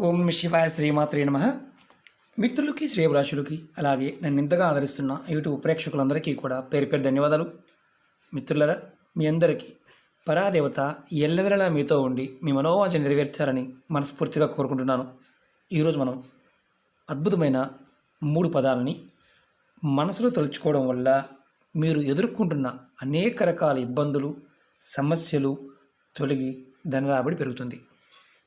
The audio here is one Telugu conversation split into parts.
ఓం శివాయ శ్రీమాత్రే నమ. మిత్రులకి శ్రేయభిలాషులకి అలాగే నన్ను ఇంతగా ఆదరిస్తున్న యూట్యూబ్ ప్రేక్షకులందరికీ కూడా పేరు పేరు ధన్యవాదాలు. మిత్రులరా మీ అందరికీ పరాదేవత ఎల్లవెలలా మీతో ఉండి మీ మనోవాంఛ నెరవేర్చాలని మనస్ఫూర్తిగా కోరుకుంటున్నాను. ఈరోజు మనం అద్భుతమైన మూడు పదాలని మనసులో తలుచుకోవడం వల్ల మీరు ఎదుర్కొంటున్న అనేక రకాల ఇబ్బందులు సమస్యలు తొలగి ధనరాబడి పెరుగుతుంది.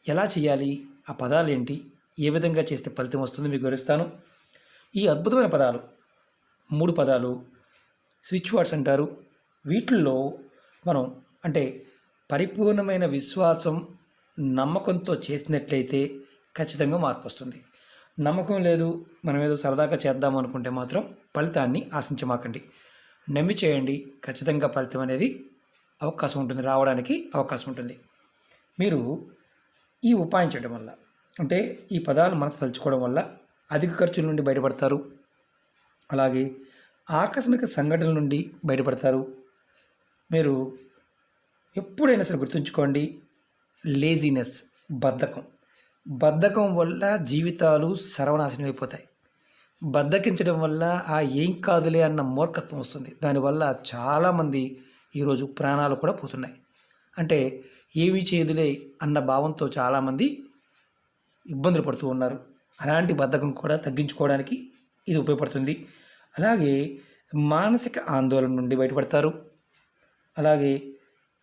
ఎలా చేయాలి? ఆ పదాలు ఏంటి ఏ విధంగా చేస్తే ఫలితం వస్తుందో మీకు వివరిస్తాను. ఈ అద్భుతమైన పదాలు మూడు పదాలు స్విచ్ వర్డ్స్ అంటారు. వీటిల్లో మనం అంటే పరిపూర్ణమైన విశ్వాసం నమ్మకంతో చేసినట్లయితే ఖచ్చితంగా మార్పు వస్తుంది. నమ్మకం లేదు మనం ఏదో సరదాగా చేద్దాం అనుకుంటే మాత్రం ఫలితాన్ని ఆశించమాకండి. నమ్మి చేయండి ఖచ్చితంగా ఫలితం అనేది అవకాశం ఉంటుంది రావడానికి అవకాశం ఉంటుంది. మీరు ఈ ఉపాయం చేయడం వల్ల అంటే ఈ పదాలు మనసు తలుచుకోవడం వల్ల అధిక ఖర్చుల నుండి బయటపడతారు. అలాగే ఆకస్మిక సంఘటనల నుండి బయటపడతారు. మీరు ఎప్పుడైనా సరే గుర్తుంచుకోండి లేజినెస్ బద్ధకం. బద్ధకం వల్ల జీవితాలు సర్వనాశనం అయిపోతాయి. బద్ధకించడం వల్ల ఆ ఏం కాదులే అన్న మూర్ఖత్వం వస్తుంది. దానివల్ల చాలామంది ఈరోజు ప్రాణాలు కూడా పోతున్నాయి. అంటే ఏమీ చేయదులే అన్న భావంతో చాలామంది ఇబ్బందులు పడుతూ ఉన్నారు. అలాంటి బద్ధకం కూడా తగ్గించుకోవడానికి ఇది ఉపయోగపడుతుంది. అలాగే మానసిక ఆందోళన నుండి బయటపడతారు. అలాగే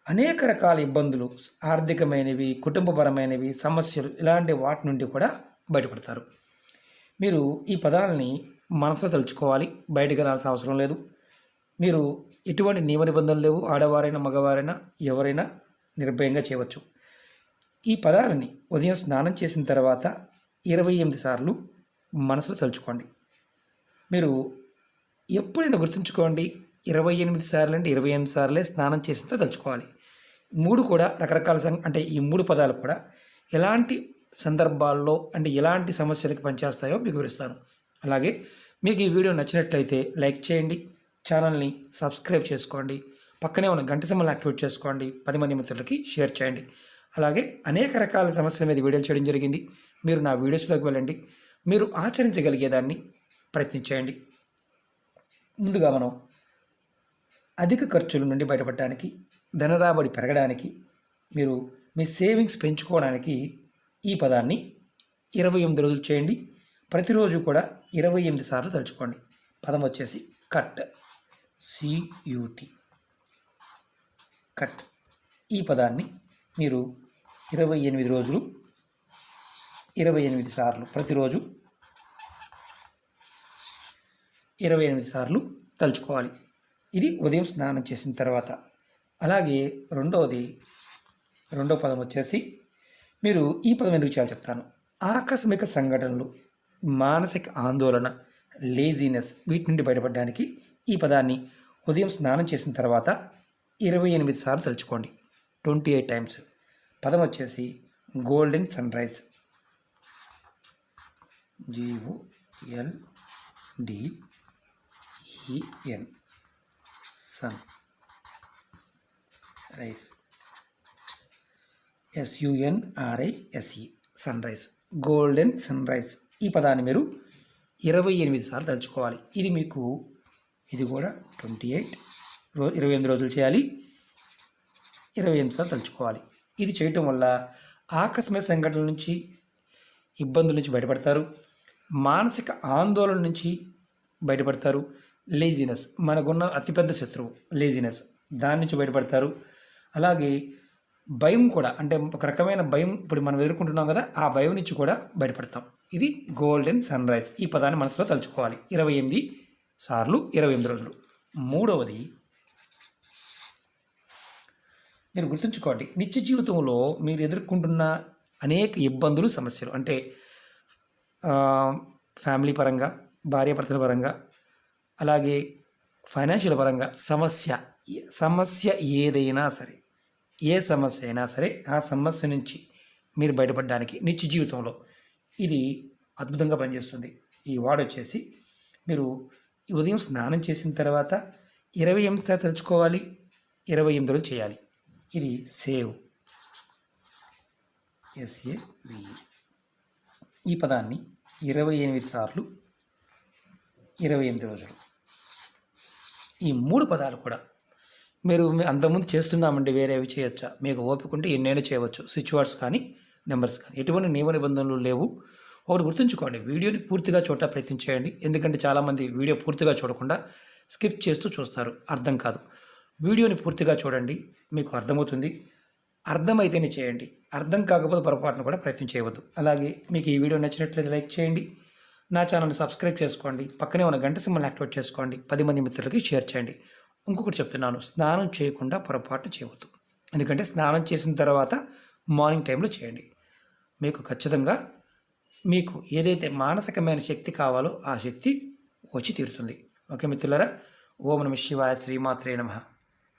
అనేక రకాల ఇబ్బందులు ఆర్థికమైనవి కుటుంబపరమైనవి సమస్యలు ఇలాంటి వాటి నుండి కూడా బయటపడతారు. మీరు ఈ పదాలని మనసులో తలుచుకోవాలి. బయటకు వెళ్ళాల్సిన అవసరం లేదు. మీరు ఎటువంటి నియమ నిబంధనలు లేవు. ఆడవారైనా మగవారైనా ఎవరైనా నిర్భయంగా చేయవచ్చు. ఈ పదాలని ఉదయం స్నానం చేసిన తర్వాత ఇరవై ఎనిమిది సార్లు మనసులో తలుచుకోండి. మీరు ఎప్పుడైనా గుర్తుంచుకోండి ఇరవై ఎనిమిది సార్లు అంటే ఇరవై ఎనిమిది సార్లే స్నానం చేసిన తలుచుకోవాలి. మూడు కూడా రకరకాల సం అంటే ఈ మూడు పదాలు కూడా ఎలాంటి సందర్భాల్లో అంటే ఎలాంటి సమస్యలకు పనిచేస్తాయో మీకు వివరిస్తాను. అలాగే మీకు ఈ వీడియో నచ్చినట్లయితే లైక్ చేయండి ఛానల్ని సబ్స్క్రైబ్ చేసుకోండి. పక్కనే ఉన్న గంట సమయాన్ని యాక్టివేట్ చేసుకోండి. పది మంది మిత్రులకి షేర్ చేయండి. అలాగే అనేక రకాల సమస్యల మీద వీడియోలు చేయడం జరిగింది. మీరు నా వీడియోస్లోకి వెళ్ళండి. మీరు ఆచరించగలిగేదాన్ని ప్రయత్నించేయండి. ముందుగా మనం అధిక ఖర్చుల నుండి బయటపడడానికి ధనరాబడి పెరగడానికి మీరు మీ సేవింగ్స్ పెంచుకోవడానికి ఈ పదాన్ని ఇరవై ఎనిమిది రోజులు చేయండి. ప్రతిరోజు కూడా ఇరవై ఎనిమిది సార్లు తలుచుకోండి. పదం వచ్చేసి కట్. సియూటీ కట్ ఈ పదాన్ని మీరు ఇరవై ఎనిమిది రోజులు ఇరవై ఎనిమిది సార్లు ప్రతిరోజు ఇరవై ఎనిమిది సార్లు తలుచుకోవాలి. ఇది ఉదయం స్నానం చేసిన తర్వాత. అలాగే రెండవది రెండవ పదం వచ్చేసి మీరు ఈ పదం ఎందుకు చేయాలి చెప్తాను. ఆకస్మిక సంఘటనలు మానసిక ఆందోళన లేజీనెస్ వీటి నుండి బయటపడడానికి ఈ పదాన్ని ఉదయం స్నానం చేసిన తర్వాత ఇరవై ఎనిమిది సార్లు తలుచుకోండి. Twenty eight times. పదం వచ్చేసి golden sun rise. జీఓఎల్డిఈఎన్ sun rice ఎస్యుఎన్ఆర్ఐఎస్ఈ sun rise. Golden sun rise. ఈ పదాన్ని మీరు ఇరవై ఎనిమిది సార్లు తలుచుకోవాలి. ఇది మీకు ఇది కూడా ట్వంటీ ఎయిట్ రో ఇరవై ఎనిమిది రోజులు చేయాలి. ఇరవై ఎనిమిది సార్లు తలుచుకోవాలి. ఇది చేయటం వల్ల ఆకస్మిక సంఘటనల నుంచి ఇబ్బందుల నుంచి బయటపడతారు. మానసిక ఆందోళన నుంచి బయటపడతారు. లేజినెస్ మనకున్న అతిపెద్ద శత్రువు. లేజినెస్ దాని నుంచి బయటపడతారు. అలాగే భయం కూడా. అంటే ఒక రకమైన భయం ఇప్పుడు మనం ఎదుర్కొంటున్నాం కదా ఆ భయం నుంచి కూడా బయటపడతాం. ఇది గోల్డెన్ సన్ రైజ్ ఈ పదాన్ని మనసులో తలుచుకోవాలి. ఇరవై ఎనిమిది సార్లు ఇరవై ఎనిమిది రోజులు. మూడవది మీరు గుర్తుంచుకోండి. నిత్య జీవితంలో మీరు ఎదుర్కొంటున్న అనేక ఇబ్బందులు సమస్యలు. అంటే ఫ్యామిలీ పరంగా భార్యాభర్తల పరంగా అలాగే ఫైనాన్షియల్ పరంగా సమస్య సమస్య ఏదైనా సరే ఏ సమస్య అయినా సరే ఆ సమస్య నుంచి మీరు బయటపడడానికి నిత్య జీవితంలో ఇది అద్భుతంగా పనిచేస్తుంది. ఈ వార్డ్ వచ్చేసి మీరు ఈ ఉదయం స్నానం చేసిన తర్వాత ఇరవై ఎనిమిది సార్లు తలుచుకోవాలి ఇరవై ఎనిమిది రోజులు చేయాలి. ఇది సేవ్ ఎస్ఏవి. ఈ పదాన్ని ఇరవై ఎనిమిది సార్లు ఇరవై ఎనిమిది రోజులు. ఈ మూడు పదాలు కూడా మీరు అంతకుముందు చేస్తున్నామండి వేరేవి చేయొచ్చా? మీకు ఓపిక ఉంటే ఎన్నైనా చేయవచ్చు. స్విచ్ వర్డ్స్ కానీ నెంబర్స్ కానీ. ఎటువంటి నియమ నిబంధనలు లేవు. ఒకటి గుర్తుంచుకోండి వీడియోని పూర్తిగా చూడటం ప్రయత్నం చేయండి. ఎందుకంటే చాలామంది వీడియో పూర్తిగా చూడకుండా స్కిప్ చేస్తూ చూస్తారు. అర్థం కాదు. వీడియోని పూర్తిగా చూడండి మీకు అర్థమవుతుంది. అర్థమైతేనే చేయండి. అర్థం కాకపోతే పొరపాటును కూడా ప్రయత్నం చేయవద్దు. అలాగే మీకు ఈ వీడియో నచ్చినట్లయితే లైక్ చేయండి. నా ఛానల్ని సబ్స్క్రైబ్ చేసుకోండి. పక్కనే ఉన్న గంట సింబల్ని యాక్టివేట్ చేసుకోండి. పది మంది మిత్రులకి షేర్ చేయండి. ఇంకొకటి చెప్తున్నాను స్నానం చేయకుండా పొరపాటును చేయవద్దు. ఎందుకంటే స్నానం చేసిన తర్వాత మార్నింగ్ టైంలో చేయండి. మీకు ఖచ్చితంగా మీకు ఏదైతే మానసికమైన శక్తి కావాలో ఆ శక్తి వచ్చి తీరుతుంది. ఓకే మిత్రులరా ఓం నమ శివాయ శ్రీమాత్రే నమః.